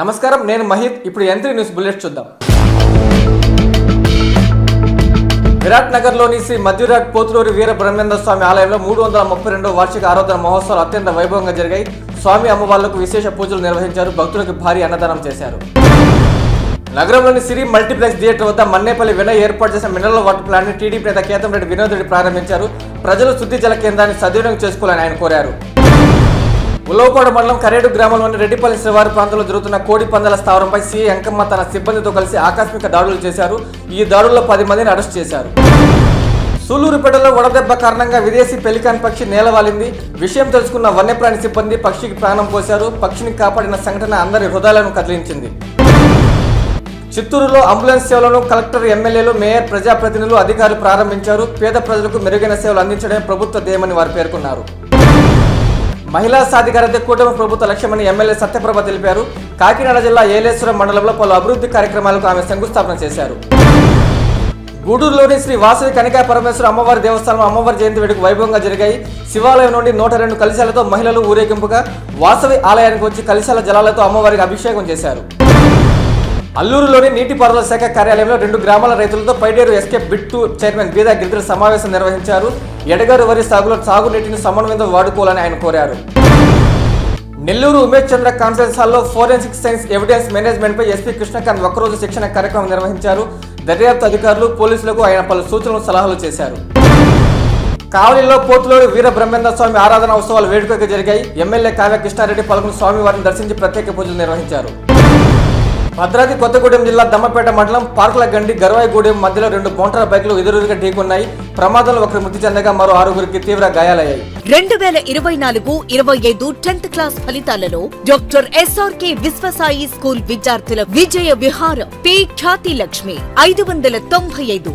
నమస్కారం నేను మహిత్. ఇప్పుడు ఎంత్రీ న్యూస్ బుల్లెట్ చూద్దాం. విరాట్ నగర్లోని శ్రీ మధ్యరాట్ పోతులూరి వీర బ్రహ్మేంద్ర స్వామి ఆలయంలో మూడు వందల ముప్పై రెండో వార్షిక ఆరాధన మహోత్సవాలు అత్యంత వైభవంగా జరిగాయి. స్వామి అమ్మవార్లకు విశేష పూజలు నిర్వహించారు. భక్తులకు భారీ అన్నదానం చేశారు. నగరంలోని సిరి మల్టీప్లెక్స్ థియేటర్ వద్ద మన్నేపల్లి వినయ్ ఏర్పాటు చేసిన మినరల్ వాటర్ ప్లాంట్ని టీడీపీ నేత కేతం రెడ్డి వినోద్ రెడ్డి ప్రారంభించారు. ప్రజలు శుద్ధి జల కేంద్రాన్ని సద్వినియోగం చేసుకోవాలని ఆయన కోరారు. ఉలవపాడు మండలం కరేడు గ్రామంలోని రెడ్డిపల్లి శివారు ప్రాంతంలో జరుగుతున్న కోడి పందాల స్థావరంపై సీఐ అంకమ్మ తన సిబ్బందితో కలిసి ఆకస్మిక దాడులు చేశారు. ఈ దాడుల్లో పది మందిని అరెస్ట్ చేశారు. సూలూరుపేటలో వడదెబ్బ కారణంగా విదేశీ పెలికాన్ పక్షి నేలవాలింది. విషయం తెలుసుకున్న వన్యప్రాణి సిబ్బంది పక్షికి ప్రాణం పోశారు. పక్షిని కాపాడిన సంఘటన అందరి హృదయాలను కదిలించింది. చిత్తూరులో అంబులెన్స్ సేవలను కలెక్టర్ ఎమ్మెల్యేలు మేయర్ ప్రజాప్రతినిధులు అధికారులు ప్రారంభించారు. పేద ప్రజలకు మెరుగైన సేవలు అందించడమే ప్రభుత్వ ధ్యేయమని వారు పేర్కొన్నారు. మహిళా సాధికారత కూటమి ప్రభుత్వ లక్ష్యమని ఎమ్మెల్యే సత్యప్రభ తెలిపారు. కాకినాడ జిల్లా ఏలేశ్వరం మండలంలో పలు అభివృద్ధి కార్యక్రమాలకు ఆమె శంకుస్థాపన చేశారు. గూడూరులోని శ్రీ వాసవి కనికా పరమేశ్వర అమ్మవారి దేవస్థానం అమ్మవారి జయంతి వేడుక వైభవంగా జరిగాయి. శివాలయం నుండి నూట రెండు కలశాలతో మహిళలు ఊరేగింపుగా వాసవి ఆలయానికి వచ్చి కలశాల జలాలతో అమ్మవారికి అభిషేకం చేశారు. అల్లూరులోని నీటిపారుదల శాఖ కార్యాలయంలో రెండు గ్రామాల రైతులతో Paideru S K Bittu chairman Beeda గిరిజల సమావేశం నిర్వహించారు. ఎడగారు వరి సాగులో సాగునీటిని సమన్వయంతో వాడుకోవాలని ఆయన కోరారు. నెల్లూరు ఉమేష్ చంద్ర కాన్ఫరెన్స్ హాల్లో ఫోరెన్సిక్ సైన్స్ ఎవిడెన్స్ మేనేజ్మెంట్ పై ఎస్పీ కృష్ణకాంత్ ఒకరోజు శిక్షణ కార్యక్రమం నిర్వహించారు. దర్యాప్తు అధికారులు పోలీసులకు ఆయన పలు సూచనలు సలహాలు చేశారు. కావలిలో పోతులోని వీర బ్రహ్మేంద్ర స్వామి ఆరాధన ఉత్సవాలు వేడుకగా జరిగాయి. ఎమ్మెల్యే కావ్య కృష్ణారెడ్డి పాల్గొని స్వామివారిని దర్శించి ప్రత్యేక పూజలు నిర్వహించారు. భద్రాద్రి కొత్తగూడెం జిల్లా దమ్మపేట మండలం పార్కుల గండి గరవాయిగూడెం మధ్యలో రెండు మోటార్ బైక్లు ఎదురుగా ఢీకొన్నాయి. ప్రమాదంలో ఒకరు మృతి చెందగా మరో ఆరుగురికి తీవ్ర గాయాలయ్యాయి. రెండు వేల ఇరవై నాలుగు ఇరవై ఐదు టెన్త్ క్లాస్ ఫలితాలలో doctor S R K Vishwasai school విద్యార్థుల విజయ విహారం పి ఖ్యాతి లక్ష్మి ఐదు వందల తొంభై ఐదు.